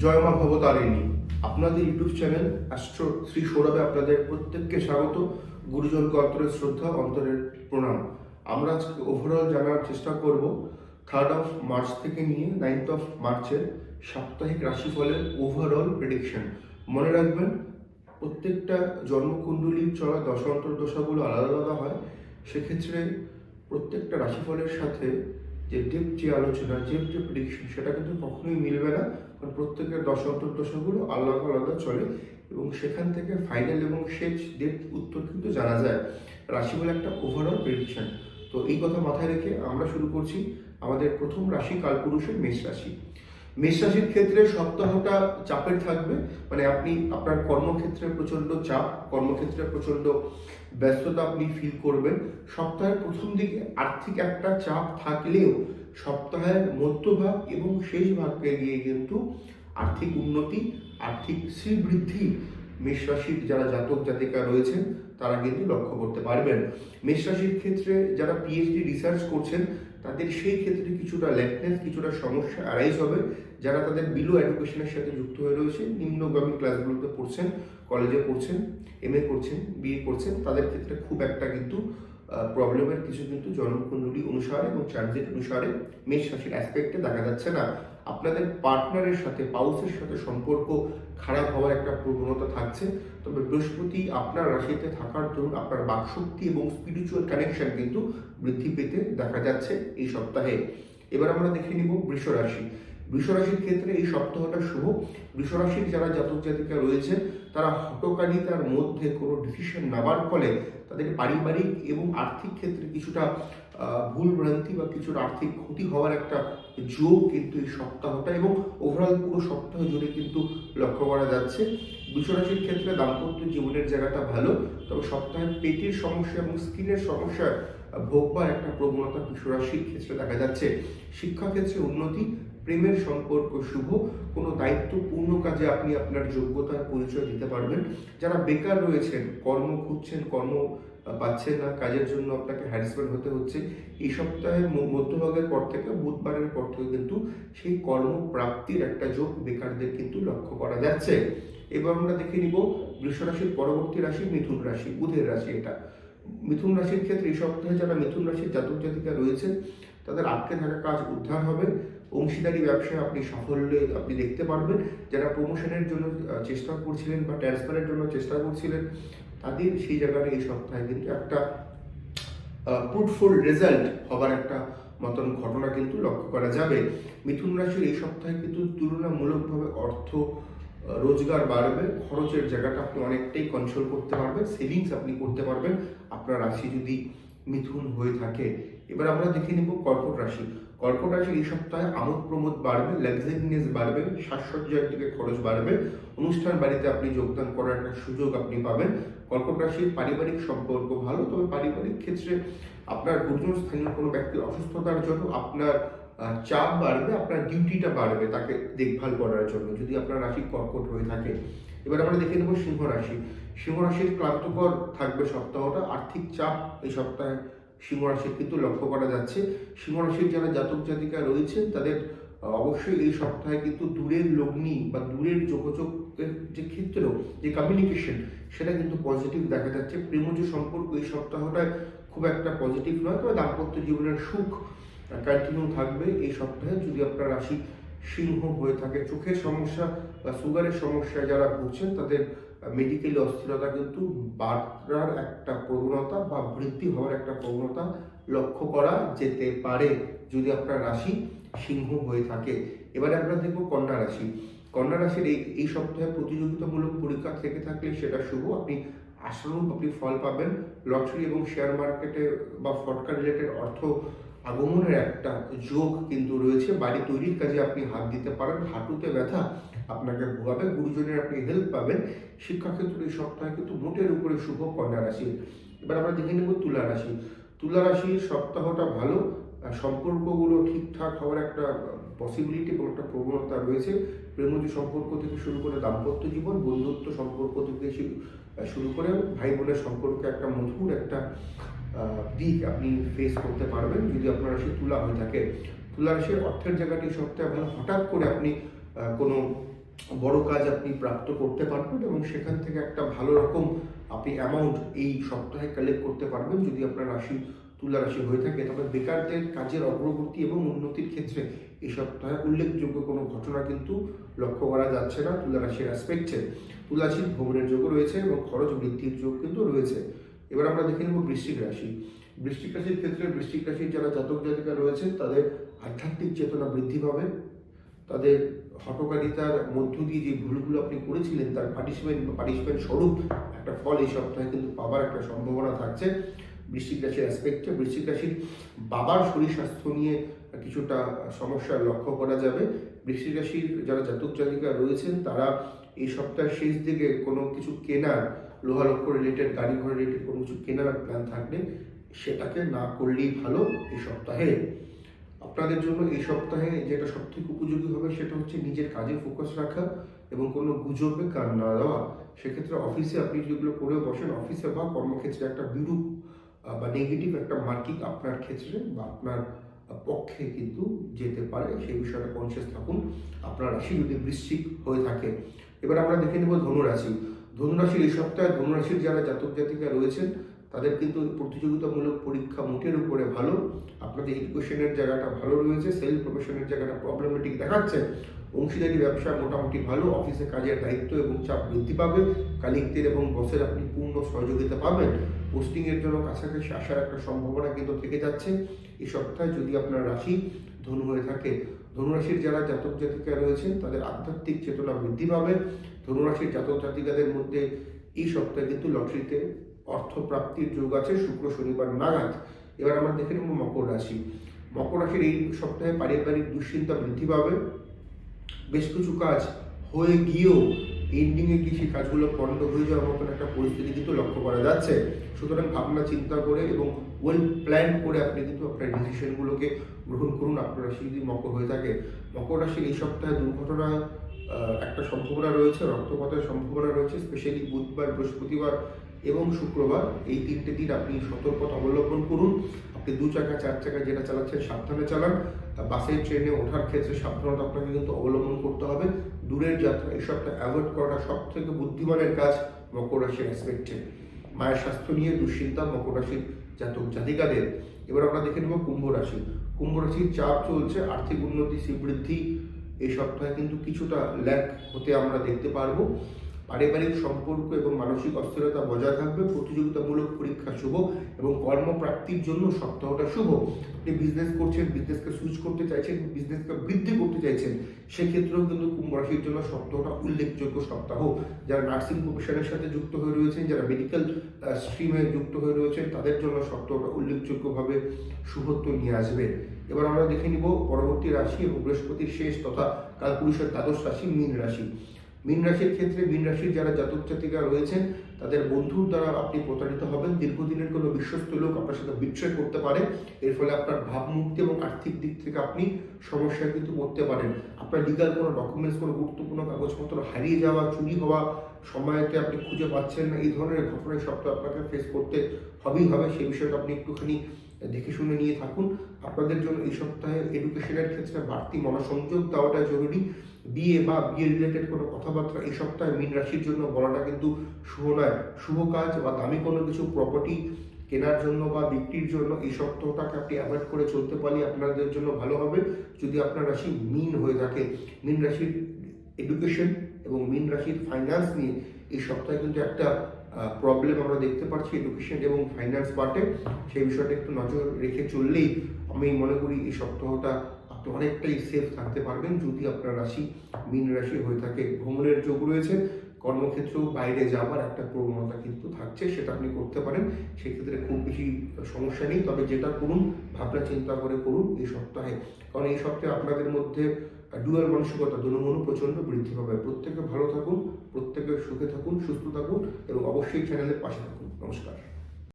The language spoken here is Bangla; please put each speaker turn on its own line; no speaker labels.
জয় মা ভবতারিণী। আপনাদের ইউটিউব চ্যানেল অ্যাস্ট্রো শ্রী সৌরভে আপনাদের প্রত্যেককে স্বাগত। গুরুজনকে অন্তরের শ্রদ্ধা, অন্তরের প্রণাম। আমরা আজকে ওভারঅল জানার চেষ্টা করব থার্ড অফ মার্চ থেকে নিয়ে নাইনথ অফ মার্চের সাপ্তাহিক রাশিফলের ওভারঅল প্রেডিকশন মনে রাখবেন, প্রত্যেকটা জন্মকুণ্ডলীর চলা দশান্তর দশাগুলো আলাদা আলাদা হয়। সেক্ষেত্রে প্রত্যেকটা রাশিফলের সাথে যে ডেপ যে আলোচনা, যে যে প্রেডিকশন সেটা কিন্তু কখনোই মিলবে না। প্রত্যেকের দশান্তর দশাগুলো আলাদা আলাদা চলে এবং সেখান থেকে ফাইনাল এবং শেষ ডেট উত্তর কিন্তু জানা যায়। রাশিফল একটা ওভারঅল প্রেডিকশন তো এই কথা মাথায় রেখে আমরা শুরু করছি আমাদের প্রথম রাশি কালপুরুষের মেষ রাশি। মেষ রাশির ক্ষেত্রে সপ্তাহটা চাপের থাকবে মানে আপনি, আপনার কর্মক্ষেত্রে প্রচণ্ড চাপ, কর্মক্ষেত্রে প্রচণ্ড ব্যস্ততা আপনি ফিল করবেন। সপ্তাহের প্রথম দিকে আর্থিক একটা চাপ থাকলেও সপ্তাহের মধ্যভাগ এবং শেষ ভাগকে গিয়ে কিন্তু আর্থিক উন্নতি, আর্থিক শ্রীবৃদ্ধি মেষ রাশির যারা জাতক জাতিকা রয়েছেন, তারা কিন্তু লক্ষ্য করতে পারবেন। মেষ রাশির ক্ষেত্রে যারা পিএইচডি রিসার্চ করছেন, তাদের সেই ক্ষেত্রে কিছুটা ল্যাকনেস, কিছুটা সমস্যা অ্যারাইজ হবে। যারা তাদের বিলো এডুকেশনের সাথে যুক্ত হয়ে রয়েছে, নিম্নগামী ক্লাসগুলোতে পড়ছেন কলেজে পড়ছেন এম এ করছেন বিএ করছেন, তাদের ক্ষেত্রে খুব একটা কিন্তু প্রবলেমের কিছু কিন্তু জন্মকুণ্ডলী অনুসারে এবং ট্রানজিট অনুসারে মেষ রাশির অ্যাসপেক্টে দেখা যাচ্ছে না। আপনাদের পার্টনারের সাথে পাউসের সাথে সম্পর্ক খারাপ হওয়ার একটা প্রবণতা থাকছে। তবে বৃহস্পতি আপনার রাশিতে থাকার দরুন আপনার বাকশক্তি এবং স্পিরিচুয়াল কানেকশন কিন্তু বৃদ্ধি পেতে দেখা যাচ্ছে এই সপ্তাহে। এবার আমরা দেখে নিব বৃষ রাশি। বৃষ রাশির ক্ষেত্রে এই সপ্তাহটা শুভ। বৃষ রাশির যারা জাতক জাতিকা রয়েছে, তারা হটকারিতার মধ্যে কোনো ডিসিশন নেওয়ার ফলে তাদের পারিবারিক এবং আর্থিক ক্ষেত্রে কিছুটা ভুল ভ্রান্তি বা কিছুটা আর্থিক ক্ষতি হওয়ার একটা যোগ কিন্তু এই সপ্তাহটা এবং ওভারঅল পুরো সপ্তাহ জুড়ে কিন্তু লক্ষ্য করা যাচ্ছে। বৃষরাশির ক্ষেত্রে দাম্পত্য জীবনের জায়গাটা ভালো, তবে সপ্তাহে পেটের সমস্যা এবং স্কিনের সমস্যা ভোগবার একটা প্রবণতা বৃষরাশির ক্ষেত্রে দেখা যাচ্ছে। শিক্ষাক্ষেত্রে উন্নতি প্রেমের সম্পর্ক শুভ, কোনো দায়িত্বপূর্ণ কাজে আপনি আপনার যোগ্যতার পরিচয় দিতে পারবেন। যারা বেকার রয়েছেন, কর্ম খুঁজছেন, কর্ম পাচ্ছেন না, কাজের জন্য আপনাকে হ্যারাসমেন্ট হতে হচ্ছে, এই সপ্তাহের মধ্যভাগের পর থেকে বুধবারের পর থেকে কিন্তু সেই কর্মপ্রাপ্তির একটা যোগ বেকারদের কিন্তু লক্ষ্য করা যাচ্ছে। এবার আমরা দেখে নিব বৃষ রাশির পরবর্তী রাশি, মিথুন রাশি, বুধের রাশি এটা। মিথুন রাশির ক্ষেত্রে এই সপ্তাহে যারা মিথুন রাশির জাতক জাতিকা রয়েছে তাদের আটকে থাকা কাজ উদ্ধার হবে। অংশীদারি ব্যবসায় আপনি সাফল্যে আপনি দেখতে পারবেন। যারা প্রমোশনের জন্য চেষ্টা করছিলেন বা ট্রান্সফারের জন্য চেষ্টা করছিলেন, তাদের সেই জায়গাটা এই সপ্তাহে কিন্তু একটা ফ্রুটফুল রেজাল্ট হবার একটা মতন ঘটনা কিন্তু লক্ষ্য করা যাবে। মিথুন রাশির এই সপ্তাহে কিন্তু তুলনামূলকভাবে অর্থ রোজগার বাড়বে, খরচের জায়গাটা আপনি অনেকটাই কন্ট্রোল করতে পারবেন সেভিংস আপনি করতে পারবেন। আপনার রাশি যদি মিথুন হয়ে থাকে, এবার আমরা দেখে নিব কর্কট রাশি। কর্কট রাশির এই সপ্তাহে আমোদ প্রমোদ বাড়বে লাক্সারিনেস বাড়বে, সাজসজ্জার দিকে খরচ বাড়বে, অনুষ্ঠান বাড়িতে আপনি যোগদান করার একটা সুযোগ আপনি পাবেন। কর্কট রাশির পারিবারিক সম্পর্ক ভালো, তবে পারিবারিক ক্ষেত্রে আপনার গুরুজন স্থানীয় কোনো ব্যক্তির অসুস্থতার জন্য আপনার চাপ বাড়বে, আপনার ডিউটিটা বাড়বে তাকে দেখভাল করার জন্য, যদি আপনার রাশি কর্কট হয়ে থাকে। এবার আমরা দেখে নেব সিংহ রাশি। সিংহ রাশির ক্লান্তকর থাকবে সপ্তাহটা, আর্থিক চাপ এই সপ্তাহে সিংহ রাশির কিন্তু লক্ষ্য করা যাচ্ছে। সিংহ রাশির যারা জাতক জাতিকা রয়েছেন, তাদের অবশ্যই এই সপ্তাহে কিন্তু দূরের লগ্নি বা দূরের যোগাযোগের যে ক্ষেত্র, যে কমিউনিকেশন সেটা কিন্তু পজিটিভ দেখা যাচ্ছে। প্রেমজ সম্পর্ক এই সপ্তাহটায় খুব একটা পজিটিভ নয়, তবে দাম্পত্য জীবনের সুখ কন্টিনিউ থাকবে এই সপ্তাহে। যদি আপনার রাশি সিংহ হয়ে থাকে, চোখের সমস্যা বা সুগারের সমস্যা যারা ভুগছেন, তাদের মেডিকেলি অস্থিরতা কিন্তু বাড়ার একটা প্রবণতা বা বৃদ্ধি হওয়ার একটা প্রবণতা লক্ষ্য করা যেতে পারে যদি আপনার রাশি সিংহ হয়ে থাকে। এবারে আমরা দেখব কন্যা রাশি। কন্যা রাশির এই এই সপ্তাহে প্রতিযোগিতামূলক পরীক্ষা থেকে থাকলে সেটা শুভ। আপনি আশানুরূপ আপনি ফল পাবেন। লটারি এবং শেয়ার মার্কেটে বা ফটকা রিলেটেড অর্থ আগমনের একটা যোগ কিন্তু রয়েছে। বাড়ি তৈরির কাজে আপনি হাত দিতে পারেন। হাঁটুতে ব্যথা আপনাকে ভোগাবে। গুরুজনের আপনি হেল্প পাবেন। শিক্ষাক্ষেত্রে এই সপ্তাহে কিন্তু মোটের উপরে শুভ কন্যা রাশি। এবার আমরা দেখে নেব তুলা রাশি। তুলা রাশির সপ্তাহটা ভালো। সম্পর্কগুলো ঠিকঠাক হওয়ার একটা পসিবিলিটি এবং একটা প্রবণতা রয়েছে। প্রেমজ সম্পর্ক থেকে শুরু করে দাম্পত্য জীবন, বন্ধুত্ব সম্পর্ক থেকে শুরু করে ভাই বোনের সম্পর্কে একটা মধুর একটা দিক আপনি ফেস করতে পারবেন। যদি আপনার রাশি তুলা হয়ে থাকে তুলা রাশির অর্থের জায়গাটি সপ্তাহে ভালো। হঠাৎ করে আপনি কোনো বড় কাজ আপনি প্রাপ্ত করতে পারবেন এবং সেখান থেকে একটা ভালো রকম আপনি অ্যামাউন্ট এই সপ্তাহে কালেক্ট করতে পারবেন। যদি আপনার রাশি, তুলা রাশি হয়ে থাকে, তবে বেকারদের কাজের অগ্রগতি এবং উন্নতির ক্ষেত্রে এই সপ্তাহে উল্লেখযোগ্য কোনো ঘটনা কিন্তু লক্ষ্য করা যাচ্ছে না তুলা রাশির অ্যাসপেক্টে তুলা রাশির ভ্রমণের যোগও রয়েছে এবং খরচ বৃদ্ধির যোগ কিন্তু রয়েছে। এবার আমরা দেখে নেব বৃশ্চিক রাশি। বৃশ্চিক রাশির ক্ষেত্রে বৃশ্চিক রাশির যারা জাতক জাতিকা রয়েছেন, তাদের আধ্যাত্মিক চেতনা বৃদ্ধি পাবে। তাদের হটকারিতার মধ্য দিয়ে যে ভুলগুলো আপনি করেছিলেন, তার পার্টিসিপেন্ট বা পার্টিসিপেন্ট স্বরূপ একটা ফল এই সপ্তাহে কিন্তু পাবার একটা সম্ভাবনা থাকছে। বৃশ্চিক রাশির অ্যাসপেক্টে বৃশ্চিক রাশির বাবার শরীর স্বাস্থ্য নিয়ে কিছুটা সমস্যার লক্ষ্য করা যাবে। বৃশ্চিক রাশির যারা জাতক জাতিকা রয়েছেন, তারা এই সপ্তাহের শেষ দিকে কোনো কিছু কেনার লোহা লক্ষ্য রিলেটেড গাড়ি ঘর রিলেটেড কোনো কিছু কেনার প্ল্যান থাকলে সেটাকে না করলেই ভালো এই সপ্তাহে। আপনাদের জন্য এই সপ্তাহে যেটা সব থেকে উপযোগী হবে সেটা হচ্ছে নিজের কাজে ফোকাস রাখা এবং কোনো গুজবে কান না দেওয়া। সেক্ষেত্রে অফিসে আপনি যেগুলো করে বসেন অফিসে বা কর্মক্ষেত্রে একটা বিরূপ বা নেগেটিভ একটা মার্কিং আপনার ক্ষেত্রে বা আপনার পক্ষে কিন্তু যেতে পারে। সেই বিষয়টা কনসিয়াস থাকুন। আপনার রাশি যদি বৃশ্চিক হয়ে থাকে, এবার আমরা দেখে নেব ধনুরাশি। ধনুরাশির এই সপ্তাহে ধনুরাশির যারা জাতক জাতিকা রয়েছেন, তাদের কিন্তু প্রতিযোগিতামূলক পরীক্ষা মোটের উপরে ভালো। আপনাদের এডুকেশনের জায়গাটা ভালো রয়েছে সেলফ প্রফেশনের জায়গাটা প্রবলেমেটিক দেখাচ্ছে। অংশীদারি ব্যবসা মোটামুটি ভালো অফিসে কাজের দায়িত্ব এবং চাপ বৃদ্ধি পাবে। কালিকদের এবং বসের আপনি পূর্ণ সহযোগিতা পাবেন। পোস্টিংয়ের জন্য কাছাকাছি আসার একটা সম্ভাবনা কিন্তু থেকে যাচ্ছে। এই সপ্তাহে যদি আপনার রাশি ধনু হয়ে থাকে, ধনুরাশির যারা জাতক জাতিকা রয়েছেন, তাদের আধ্যাত্মিক চেতনা বৃদ্ধি পাবে। ধনুরাশির জাতক জাতিকাদের মধ্যে এই সপ্তাহে কিন্তু লটারিতে অর্থ প্রাপ্তির যোগ আছে শুক্র, শনিবার নাগাদ। এবার আমরা দেখে নেব মকর রাশি। মকর রাশির এই সপ্তাহে পারিবারিক দুশ্চিন্তা বৃদ্ধি পাবে। বেশ কিছু কাজ হয়ে গিয়েও এন্ডিংয়ে গিয়ে সেই কাজগুলো পণ্ড হয়ে যাওয়ার মতন একটা পরিস্থিতি কিন্তু লক্ষ্য করা যাচ্ছে। সুতরাং ভাবনা, চিন্তা করে এবং ওয়েল প্ল্যান করে আপনি কিন্তু আপনার ডিসিশনগুলোকে গ্রহণ করুন। আপনার রাশি যদি মকর হয়ে থাকে, মকর রাশির এই সপ্তাহে দুর্ঘটনা একটা সম্ভাবনা রয়েছে, রক্তপাতের সম্ভাবনা রয়েছে স্পেশালি বুধবার, বৃহস্পতিবার এবং শুক্রবার। এই তিনটে দিন আপনি সতর্কতা অবলম্বন করুন। আপনি দু চাকা, চার চাকা যেটা চালাচ্ছেন সাবধানে চালান। বাসে ট্রেনে ওঠার ক্ষেত্রে সাবধানতা আপনাকে কিন্তু অবলম্বন করতে হবে। দূরের যাত্রা, এসবটা অ্যাভয়েড করাটা সব থেকে বুদ্ধিমানের কাজ মকর রাশির অ্যাসপেক্টে মায়ের স্বাস্থ্য নিয়ে দুশ্চিন্তা মকর রাশির জাতক জাতিকাদের। এবার আমরা দেখে নেব কুম্ভ রাশি। কুম্ভ রাশির চাপ চলছে, আর্থিক উন্নতি, শ্রীবৃদ্ধি এই সপ্তাহে কিন্তু কিছুটা ল্যাক হতে আমরা দেখতে পারব। পারিবারিক সম্পর্ক এবং মানসিক অস্থিরতা বজায় থাকবে। প্রতিযোগিতামূলক পরীক্ষা শুভ এবং কর্মপ্রাপ্তির জন্য সপ্তাহটা শুভ। আপনি বিজনেস করছেন বিজনেসকে সুইচ করতে চাইছেন বিজনেসকে বৃদ্ধি করতে চাইছেন, সেক্ষেত্রেও কিন্তু কুম্ভ রাশির জন্য সপ্তাহটা উল্লেখযোগ্য সপ্তাহ। যারা নার্সিং প্রফেশনের সাথে যুক্ত হয়ে রয়েছেন, যারা মেডিকেল স্ট্রিমে যুক্ত হয়ে রয়েছেন, তাদের জন্য সপ্তাহটা উল্লেখযোগ্যভাবে শুভত্ব নিয়ে আসবে। এবার আমরা দেখে নিব পরবর্তী রাশি এবং বৃহস্পতির শেষ তথা কালপুরুষের দ্বাদশ রাশি মীন রাশি। মীন রাশির ক্ষেত্রে মীন রাশির যারা জাতক জাতিকা রয়েছেন, তাদের বন্ধুর দ্বারা আপনি প্রতারিত হবেন। দীর্ঘদিনের কোনো বিশ্বস্ত লোক আপনার সাথে বিট্রে করতে পারে। এর ফলে আপনার ভাবমূর্তি এবং আর্থিক দিক থেকে আপনি সমস্যায় কিন্তু পড়তে পারেন। আপনার লিগাল কোনো ডকুমেন্টস কোনো গুরুত্বপূর্ণ কাগজপত্র হারিয়ে যাওয়া, চুরি হওয়া সময়তে আপনি খুঁজে পাচ্ছেন না। এই ধরনের ঘটনায় সপ্তাহে আপনাকে ফেস করতে হবেই হবে। সেই বিষয়টা আপনি একটুখানি দেখে শুনে নিয়ে থাকুন। আপনাদের জন্য এই সপ্তাহে এডুকেশনের ক্ষেত্রে বাড়তি মনোসংযোগ দেওয়াটা জরুরি। বিয়ে বা বিয়ে রিলেটেড কোনো কথাবার্তা এই সপ্তাহে মীন রাশির জন্য বলাটা কিন্তু শুভ নয়। শুভ কাজ বা দামি কোনো কিছু প্রপার্টি কেনার জন্য বা বিক্রির জন্য এই সপ্তাহটাকে আপনি অ্যাভয়েড করে চলতে পারলে আপনাদের জন্য ভালো হবে। যদি আপনার রাশি মিন হয়ে থাকে, মিন রাশির এডুকেশন এবং মিন রাশির ফাইন্যান্স নিয়ে এই সপ্তাহে কিন্তু একটা প্রবলেম আমরা দেখতে পাচ্ছি এডুকেশন এবং ফাইন্যান্স পার্টে সেই বিষয়টা একটু নজর রেখে চললেই আমি মনে করি এই সপ্তাহটা আপনি অনেকটাই সেফ থাকতে পারবেন। যদি আপনার রাশি, মীন রাশি হয়ে থাকে, ভ্রমণের যোগ রয়েছে, কর্মক্ষেত্রেও বাইরে যাবার একটা প্রবণতা কিন্তু থাকছে, সেটা আপনি করতে পারেন। সেক্ষেত্রে খুব বেশি সমস্যা নেই। তবে যেটা করুন ভাবনা চিন্তা করে করুন এই সপ্তাহে। কারণ এই সপ্তাহে আপনাদের মধ্যে ডুয়াল মানসিকতা দনুমনু প্রচণ্ড বৃদ্ধি পাবে। প্রত্যেকে ভালো থাকুন, প্রত্যেকে সুখে থাকুন, সুস্থ থাকুন এবং অবশ্যই চ্যানেলের পাশে থাকুন। নমস্কার।